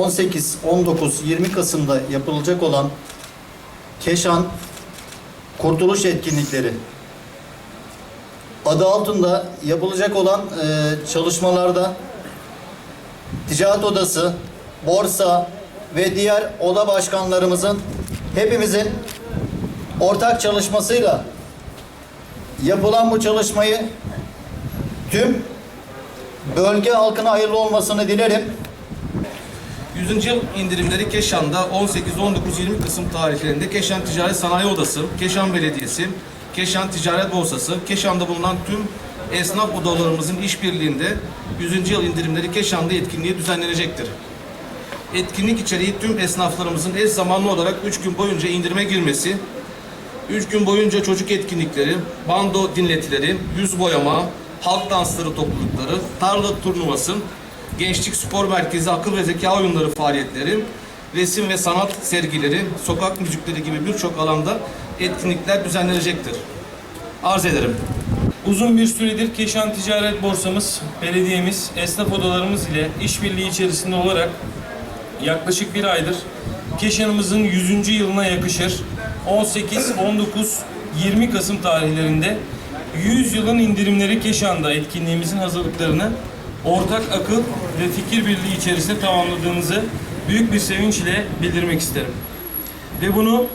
18, 19, 20 Kasım'da yapılacak olan Keşan Kurtuluş etkinlikleri adı altında yapılacak olan e, çalışmalarda Ticaret Odası, Borsa ve diğer oda başkanlarımızın hepimizin ortak çalışmasıyla yapılan bu çalışmayı tüm bölge halkına hayırlı olmasını dilerim. 100. yıl indirimleri Keşan'da 18, 19, 20 Kasım tarihlerinde Keşan Ticaret Sanayi Odası, Keşan Belediyesi, Keşan Ticaret Borsası, Keşan'da bulunan tüm esnaf odalarımızın işbirliğinde 100. yıl indirimleri Keşan'da etkinliği düzenlenecektir. Etkinlik içeriği tüm esnaflarımızın eş zamanlı olarak 3 gün boyunca indirime girmesi, 3 gün boyunca çocuk etkinlikleri, bando dinletileri, yüz boyama, halk dansları toplulukları, tarla turnuvası, gençlik spor merkezi, akıl ve zeka oyunları faaliyetleri, resim ve sanat sergileri, sokak müzikleri gibi birçok alanda etkinlikler düzenlenecektir. Arz ederim. Uzun bir süredir Keşan Ticaret Borsamız, belediyemiz, esnaf odalarımız ile işbirliği içerisinde olarak yaklaşık bir aydır Keşan'ımızın 100. yılına yakışır 18, 19, 20 Kasım tarihlerinde 100 yılın indirimleri Keşan'da etkinliğimizin hazırlıklarını ortak akıl ve fikir birliği içerisinde tamamladığımızı büyük bir sevinç ile bildirmek isterim. Ve bunu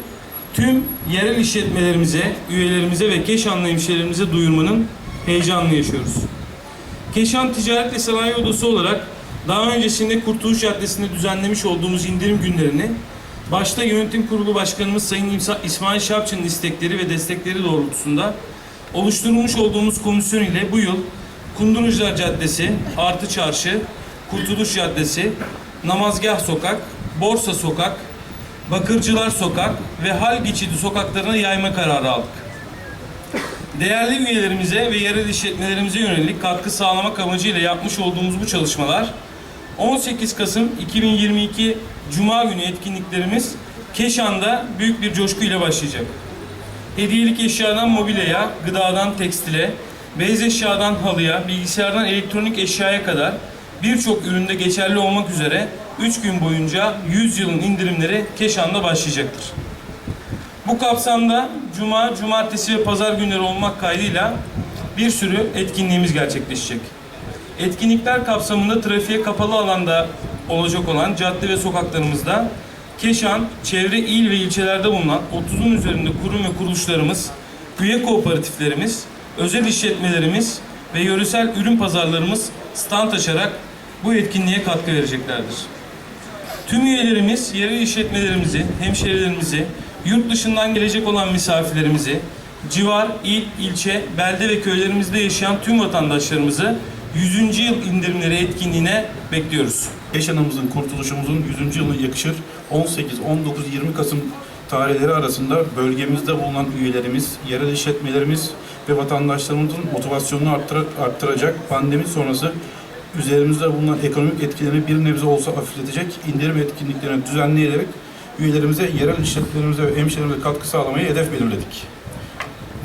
tüm yerel işletmelerimize, üyelerimize ve Keşanlı hemşehrilerimize duyurmanın heyecanını yaşıyoruz. Keşan Ticaret ve Sanayi Odası olarak daha öncesinde Kurtuluş Caddesi'nde düzenlemiş olduğumuz indirim günlerini başta yönetim kurulu başkanımız Sayın İsmail Şapçı'nın istekleri ve destekleri doğrultusunda oluşturmuş olduğumuz komisyon ile bu yıl Kundurucular Caddesi, Artı Çarşı, Kurtuluş Caddesi, Namazgah Sokak, Borsa Sokak, Bakırcılar Sokak ve Hal Geçidi sokaklarına yayma kararı aldık. Değerli üyelerimize ve yerel işletmelerimize yönelik katkı sağlamak amacıyla yapmış olduğumuz bu çalışmalar 18 Kasım 2022 Cuma günü etkinliklerimiz Keşan'da büyük bir coşkuyla başlayacak. Hediyelik eşyadan mobilyaya, gıdadan tekstile, beyaz eşyadan halıya, bilgisayardan elektronik eşyaya kadar birçok üründe geçerli olmak üzere 3 gün boyunca 100 yılın indirimleri Keşan'da başlayacaktır. Bu kapsamda cuma, cumartesi ve pazar günleri olmak kaydıyla bir sürü etkinliğimiz gerçekleşecek. Etkinlikler kapsamında trafiğe kapalı alanda olacak olan cadde ve sokaklarımızda Keşan, çevre il ve ilçelerde bulunan 30'un üzerinde kurum ve kuruluşlarımız, üye kooperatiflerimiz, özel işletmelerimiz ve yöresel ürün pazarlarımız stand açarak bu etkinliğe katkı vereceklerdir. Tüm üyelerimiz, yerel işletmelerimizi, hemşehrilerimizi, yurt dışından gelecek olan misafirlerimizi, civar, il, ilçe, belde ve köylerimizde yaşayan tüm vatandaşlarımızı 100. yıl indirimleri etkinliğine bekliyoruz. Yaşanımızın, kurtuluşumuzun 100. yılına yakışır 18, 19, 20 Kasım tarihleri arasında bölgemizde bulunan üyelerimiz, yerel işletmelerimiz ve vatandaşlarımızın motivasyonunu arttıra- arttıracak pandemi sonrası üzerimizde bulunan ekonomik etkilerini bir nebze olsa hafifletecek indirim etkinliklerini düzenleyerek üyelerimize, yerel işletmelerimize ve hemşehrilerimize katkı sağlamayı hedef belirledik.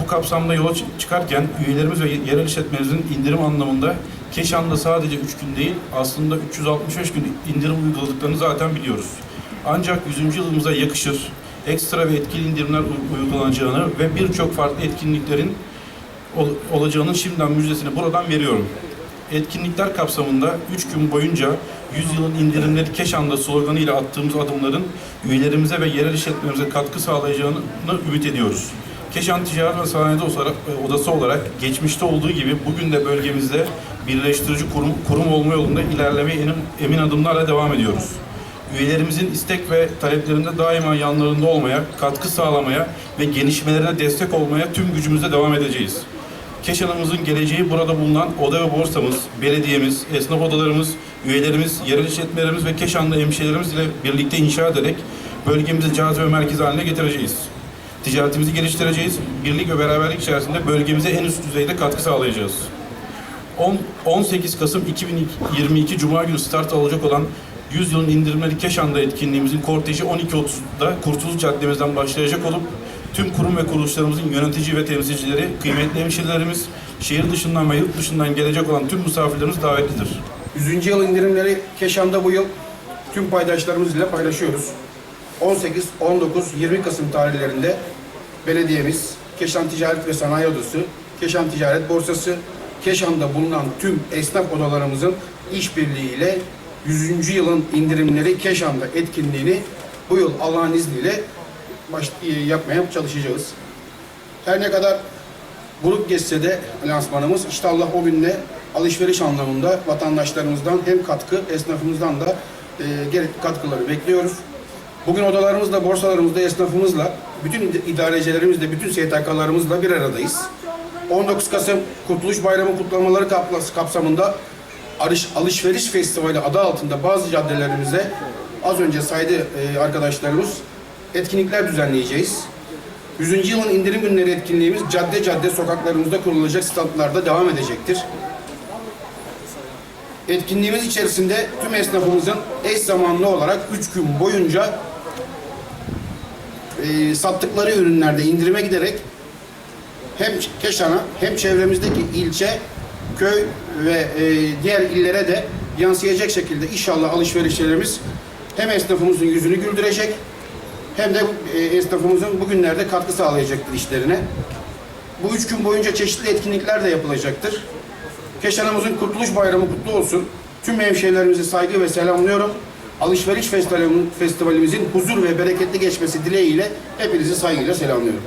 Bu kapsamda yola çı- çıkarken üyelerimiz ve yerel işletmelerimizin indirim anlamında Keşan'da sadece 3 gün değil aslında 365 gün indirim uyguladıklarını zaten biliyoruz. Ancak 100. yılımıza yakışır ekstra ve etkili indirimler uy- uygulanacağını ve birçok farklı etkinliklerin ol- olacağının şimdiden müjdesini buradan veriyorum. Etkinlikler kapsamında 3 gün boyunca 100 yılın indirimleri Keşan'da sloganıyla attığımız adımların üyelerimize ve yerel işletmelerimize katkı sağlayacağını ümit ediyoruz. Keşan Ticaret ve Sanayi Odası olarak, olarak geçmişte olduğu gibi bugün de bölgemizde birleştirici kurum, kurum olma yolunda ilerlemeye emin adımlarla devam ediyoruz. Üyelerimizin istek ve taleplerinde daima yanlarında olmaya, katkı sağlamaya ve gelişmelerine destek olmaya tüm gücümüzle devam edeceğiz. Keşan'ımızın geleceği burada bulunan oda ve borsamız, belediyemiz, esnaf odalarımız, üyelerimiz, yerel işletmelerimiz ve Keşanlı hemşehrilerimiz ile birlikte inşa ederek bölgemizi cazibe merkezi haline getireceğiz. Ticaretimizi geliştireceğiz. Birlik ve beraberlik içerisinde bölgemize en üst düzeyde katkı sağlayacağız. 10 18 Kasım 2022 Cuma günü start alacak olan 100 yılın indirimleri Keşan'da etkinliğimizin korteji 12.30'da Kurtuluş Caddemizden başlayacak olup tüm kurum ve kuruluşlarımızın yönetici ve temsilcileri, kıymetli hemşehrilerimiz, şehir dışından ve yurt dışından gelecek olan tüm misafirlerimiz davetlidir. 100. yıl indirimleri Keşan'da bu yıl tüm paydaşlarımız ile paylaşıyoruz. 18, 19, 20 Kasım tarihlerinde belediyemiz, Keşan Ticaret ve Sanayi Odası, Keşan Ticaret Borsası, Keşan'da bulunan tüm esnaf odalarımızın işbirliğiyle 100. yılın indirimleri Keşan'da etkinliğini bu yıl Allah'ın izniyle baş, e, yapmaya çalışacağız. Her ne kadar Grup geçse de lansmanımız işte Allah o günde alışveriş anlamında vatandaşlarımızdan hem katkı, esnafımızdan da e, gerekli katkıları bekliyoruz. Bugün odalarımızda, borsalarımızda, esnafımızla, bütün id- idarecilerimizle, bütün STK'larımızla bir aradayız. 19 Kasım Kurtuluş Bayramı kutlamaları kapsamında Alış- Alışveriş Festivali adı altında bazı caddelerimizde az önce saydı e, arkadaşlarımız etkinlikler düzenleyeceğiz. 100. yılın indirim günleri etkinliğimiz cadde cadde sokaklarımızda kurulacak standlarda devam edecektir. Etkinliğimiz içerisinde tüm esnafımızın eş zamanlı olarak 3 gün boyunca e, sattıkları ürünlerde indirime giderek hem Keşan'a hem çevremizdeki ilçe, köy ve e, diğer illere de yansıyacak şekilde inşallah alışverişlerimiz hem esnafımızın yüzünü güldürecek hem de e, esnafımızın bugünlerde katkı sağlayacaktır işlerine. Bu üç gün boyunca çeşitli etkinlikler de yapılacaktır. Keşan'ımızın Kurtuluş Bayramı kutlu olsun. Tüm hemşehrilerimizi saygı ve selamlıyorum. Alışveriş festivalimiz- festivalimizin huzur ve bereketli geçmesi dileğiyle hepinizi saygıyla selamlıyorum.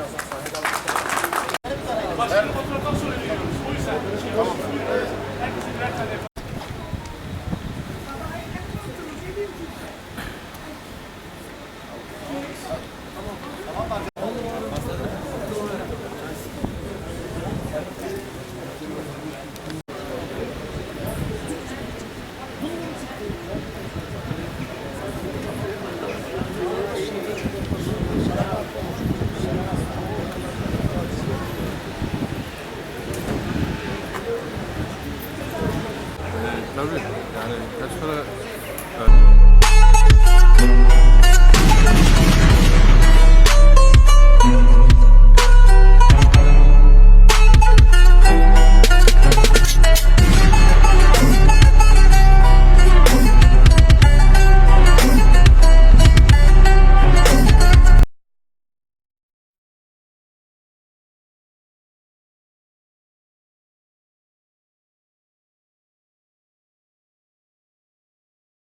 Uh